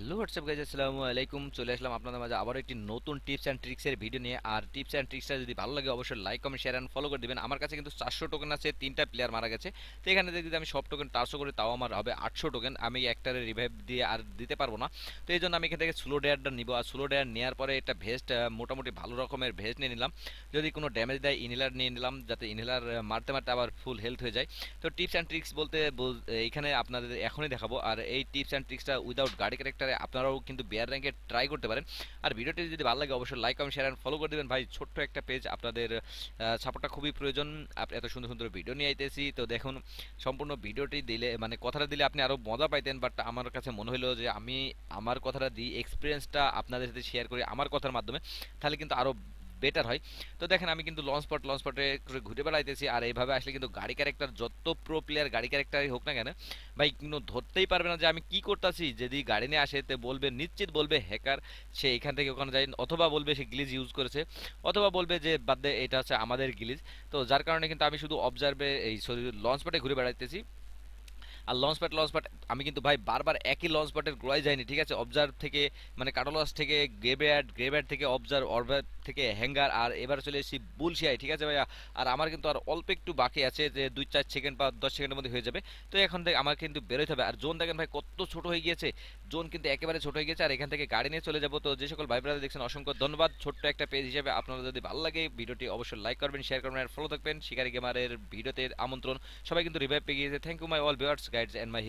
Hello WhatsApp guys আসসালামু আলাইকুম। চলে আসলাম আপনাদের মাঝে আবার একটি নতুন টিপস অ্যান্ড ট্রিক্সের ভিডিও নিয়ে। আর টিপস অ্যান্ড ট্রিক্সটা যদি ভালো লাগে, অবশ্যই like comment share and follow করে দেবেন। আমার কাছে কিন্তু চারশো টোকেন আছে, তিনটা প্লেয়ার মারা গেছে। তো এখানে যদি আমি সব টোকেন চারশো করে, তাও আমার হবে আটশো টোকেন আমি একটারে রিভাইভ দিয়ে আর দিতে পারব না। তো এই জন্য আমি এখান থেকে স্লো ডেয়ারটা নিব। আর স্লো ডেয়ার নেওয়ার পরে একটা ভেস্ট মোটামুটি ভালো রকমের ভেস্ট নিয়ে নিলাম। যদি কোনো ড্যামেজ দেয় ইনহেলার নিয়ে নিলাম, যাতে ইনহেলার মারতে মারতে আবার ফুল হেলথ হয়ে যায়। তো টিপস অ্যান্ড ট্রিক্স বলতে বল- এইখানে আপনাদের এখনই দেখাবো। আর এই টিপস অ্যান্ড ট্রিক্সটা উইদাউট গাড়ি ক্যারেক্টারে আপনারাও কিন্তু বিয়ার র্যাঙ্কে ট্রাই করতে পারেন। আর ভিডিওটি যদি ভালো লাগে, অবশ্যই like comment share and follow করে দেবেন। ভাই, ছোট্ট একটা পেজ আপনাদের সাপোর্টটা খুবই প্রয়োজন। এত সুন্দর সুন্দর ভিডিও নিয়ে আইতেছি। তো দেখুন, সম্পূর্ণ ভিডিওটি দিলে মানে কথাটা দিলে আপনি আরও মজা পাইতেন। বাট আমার কাছে মনে হলো যে আমি আমার কথাটা দিই এক্সপিরিয়েন্সটা আপনাদের সাথে শেয়ার করি আমার কথার মাধ্যমে। তাহলে কিন্তু আরও বেটার হয়। তো দেখেন, আমি কিন্তু লঞ্চ স্পট লঞ্চ করে ঘুরে বেড়াইতেছি। আর এইভাবে আসলে কিন্তু গাড়ি ক্যারেক্টার যত প্রো প্লেয়ার গাড়ি ক্যারেক্টারই হোক না কেন, ভাই কিন্তু ধরতেই পারবে না যে আমি কি করতেছি। যদি গাড়ি নিয়ে আসে, তে বলবে, নিশ্চিত বলবে হ্যাকার সে এখান থেকে ওখানে যায়। অথবা বলবে, সে গ্লিজ ইউজ করেছে। অথবা বলবে যে, বাদ দে, এটা হচ্ছে আমাদের গ্লিজ। তো যার কারণে কিন্তু আমি শুধু অবজার্ভে এই সরি লঞ্চ স্পটে ঘুরে বেড়াইতেছি। আর লঞ্চ প্যাড লঞ্চ প্যাড আমি কিন্তু ভাই বারবার একই লঞ্চ প্যাডের গোড়ায় যাইনি, ঠিক আছে? অবজার্ভ থেকে মানে কাটোলস থেকে গ্রেভয়ার্ড গ্রেভয়ার্ড থেকে অবজার্ভ অরব্যাড থেকে হ্যাঙ্গার। আর এবার চলে এসেছি বুলশিয়ায়, ঠিক আছে ভাইয়া? আর আমার কিন্তু আর অল্প একটু বাকি আছে যে দুই চার সেকেন্ড বা দশ সেকেন্ডের মধ্যে হয়ে যাবে। তো এখন থেকে আমার কিন্তু বেরোতে হবে। আর জোন দেখেন ভাই, কত ছোট হয়ে গিয়েছে। জোন কিন্তু একেবারে ছোট হয়ে গেছে আর এখান থেকে গাড়ি নিয়ে চলে যাব। তো যে সকল ভাই ব্রাদার দেখছেন, অসংখ্য ধন্যবাদ। ছোট্ট একটা পেজ হিসেবে আপনারা যদি ভালো লাগে, ভিডিওটি অবশ্যই লাইক করবেন শেয়ার করবেন, আর ফলো থাকবেন। শিকারি গেমারের ভিডিওতে আমন্ত্রণ। সবাই কিন্তু রিভাইভ পেয়ে গিয়েছে। Thank you my all viewers guides and my